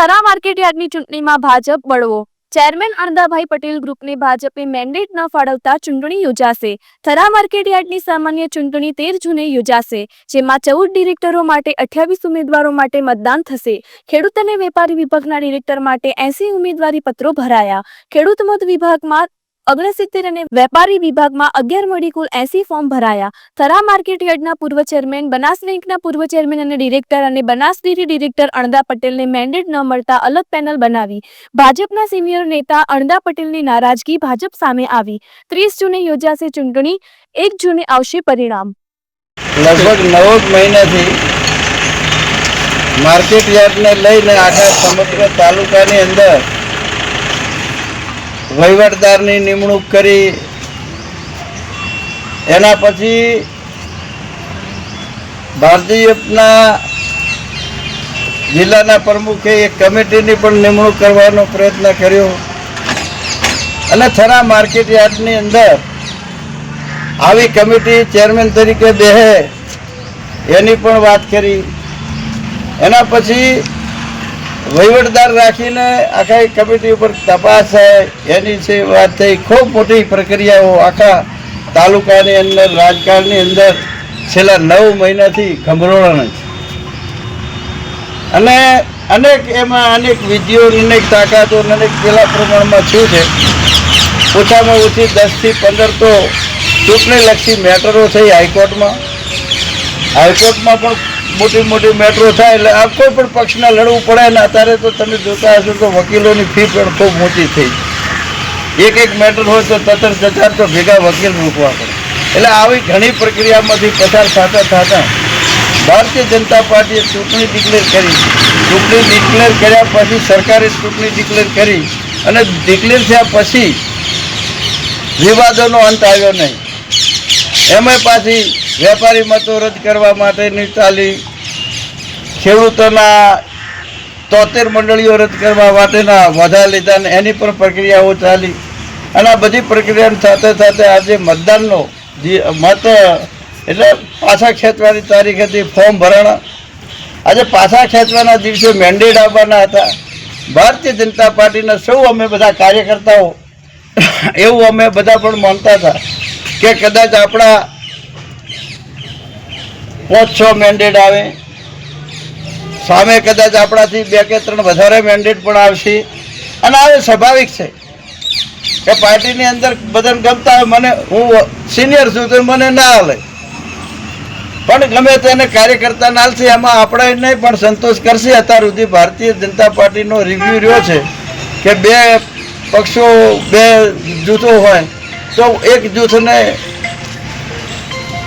થરા માર્કેટયાર્ડની ચૂંટણીમાં ભાજપ બળવો. ચેરમેન અણદાભાઈ પટેલ ગ્રુપને ભાજપે મેન્ડેટ ન ફાળવતા ચૂંટણી યોજાશે. થરા માર્કેટયાર્ડની સામાન્ય ચૂંટણી તેર જૂને યોજાશે, જેમાં ચૌદ ડિરેક્ટરો માટે અઠ્યાવીસ ઉમેદવારો માટે મતદાન થશે. ખેડૂત અને વેપારી વિભાગના ડિરેક્ટર માટે એસી ઉમેદવારી પત્રો ભરાયા. ખેડૂત મત વિભાગમાં ઓગણસિત્તેર અને વેપારી વિભાગમાં અગિયાર મળી કુલ એસી ફોર્મ ભરાયા. થરા માર્કેટ યાર્ડના પૂર્વ ચેરમેન, બનાસ બેંકના પૂર્વ ચેરમેન અને ડિરેક્ટર અને બનાસ ડેરી ડિરેક્ટર અણદા પટેલને મેન્ડેટ ન મળતા અલગ પેનલ બનાવી. ભાજપના સિનિયર નેતા અણદા પટેલની નારાજગી ભાજપ સામે આવી. ત્રીસ જૂને યોજાશે ચૂંટણી. એક જૂને આવશે પરિણામ. લગભગ નવ મહિનાથી માર્કેટ યાર્ડને લઈને આખા સમગ્ર તાલુકાની અંદર વહીવટદારની નિમણૂક કરી, એના પછી ભારતીયના જિલ્લાના પ્રમુખે એક કમિટીની પણ નિમણૂક કરવાનો પ્રયત્ન કર્યો. અને થરા માર્કેટ યાર્ડની અંદર આવી કમિટી ચેરમેન તરીકે બેહે, એની પણ વાત કરી. એના પછી વહીવટદાર રાખીને આખા કમિટી ઉપર તપાસ થાય એની છે વાત થઈ. ખૂબ મોટી પ્રક્રિયાઓ આખા તાલુકાની અંદર, રાજકારણની અંદર છેલ્લા નવ મહિનાથી ખંભરોળણ છે અને અનેક એમાં અનેક વિધિઓ અનેક તાકાતો અને અનેક પેલા પ્રમાણમાં શું છે. ઓછામાં ઓછી દસથી પંદર તો ચૂંટણીલક્ષી મેટરો થઈ હાઈકોર્ટમાં. હાઈકોર્ટમાં પણ મોટી મોટી મેટ્રો થાય એટલે આ કોઈ પણ પક્ષના લડવું પડે ને અત્યારે તો તમે જોતા હશો તો વકીલોની ફી પણ ખૂબ મોટી થઈ એક એક મેટર હોય તો તતર તચાર તો ભેગા વકીલ મૂકવા પડે. એટલે આવી ઘણી પ્રક્રિયામાંથી પસાર થતા થતા ભારતીય જનતા પાર્ટીએ ચૂંટણી ડિક્લેર કરી. ચૂંટણી ડિક્લેર કર્યા પછી સરકારે ચૂંટણી ડિક્લેર કરી અને ડિક્લેર થયા પછી વિવાદોનો અંત આવ્યો નહીં. એમાં પાછી વેપારી મતો રદ કરવા માટેની ચાલી. ખેડૂતોના તોતેર મંડળીઓ રદ કરવા માટેના વધા લીધા ને એની પણ પ્રક્રિયાઓ ચાલી. અને આ બધી પ્રક્રિયાની સાથે સાથે આજે મતદાનનો જે મત, એટલે પાછા ખેંચવાની તારીખ હતી, ફોર્મ ભરાણા. આજે પાછા ખેંચવાના દિવસે મેન્ડેટ આવવાના હતા. ભારતીય જનતા પાર્ટીના સૌ અમે બધા કાર્યકર્તાઓ, એવું અમે બધા પણ માનતા હતા કે કદાચ આપણા પાંચ છ મેન્ડેટ આવે. સામે કદાચ આપણાથી બે કે ત્રણ વધારે મેન્ડેટ પણ આવશે. અને આ સ્વાભાવિક છે કે પાર્ટીની અંદર બધાને ગમતા હોય, મને હું સિનિયર છું તો મને ના હાલે. પણ ગમે તેને કાર્યકર્તા નાલશે એમાં આપણે નહીં, પણ સંતોષ કરશે. અત્યાર સુધી ભારતીય જનતા પાર્ટીનો રિવ્યુ રહ્યો છે કે બે પક્ષો, બે જૂથો હોય, તો એક જૂથને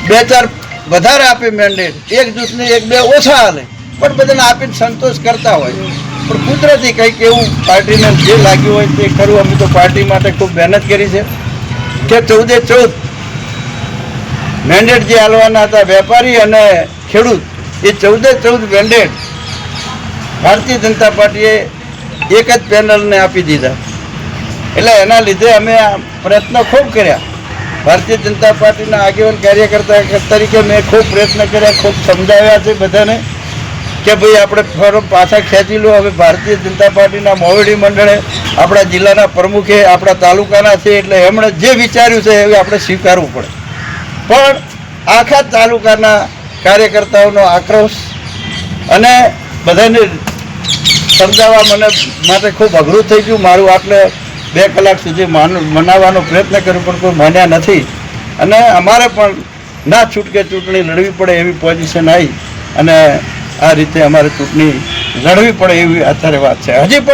બે ચાર વધારે આપે મેન્ડેટ એક જૂથને એક બે ઓછા હાલે. પણ બધાને આપીને સંતોષ કરતા હોય. પણ કુદરતી કંઈક એવું પાર્ટીને જે લાગ્યું હોય તે ખરું. અમે તો પાર્ટી માટે ખૂબ મહેનત કરી છે. કે ચૌદે ચૌદ મેન્ડેટ જે હાલવાના હતા, વેપારી અને ખેડૂત, એ ચૌદે ચૌદ મેન્ડેટ ભારતીય જનતા પાર્ટીએ એક જ પેનલને આપી દીધા. એટલે એના લીધે અમે આ પ્રયત્ન ખૂબ કર્યા. ભારતીય જનતા પાર્ટીના આગેવાન કાર્યકર્તા તરીકે મેં ખૂબ પ્રયત્ન કર્યા, ખૂબ સમજાવ્યા છે બધાને કે ભાઈ આપણે ફોરમ પાછા ખેંચી લો. હવે ભારતીય જનતા પાર્ટીના મોવડી મંડળે આપણા જિલ્લાના પ્રમુખે આપણા તાલુકાના છે એટલે એમણે જે વિચાર્યું છે એ આપણે સ્વીકારવું પડે. પણ આખા તાલુકાના કાર્યકર્તાઓનો આક્રોશ અને બધાને સમજાવવા મને માટે ખૂબ અઘરું થઈ ગયું. મારું આટલે બે કલાક સુધી માન મનાવવાનો પ્રયત્ન કર્યો, પણ કોઈ માન્યા નથી. અને અમારે પણ ના છૂટકે ચૂંટણી લડવી પડે એવી પોઝિશન આવી. અને આ રીતે અમારે ચૂંટણી લડવી પડે એવી અત્યારે વાત છે. હજી પણ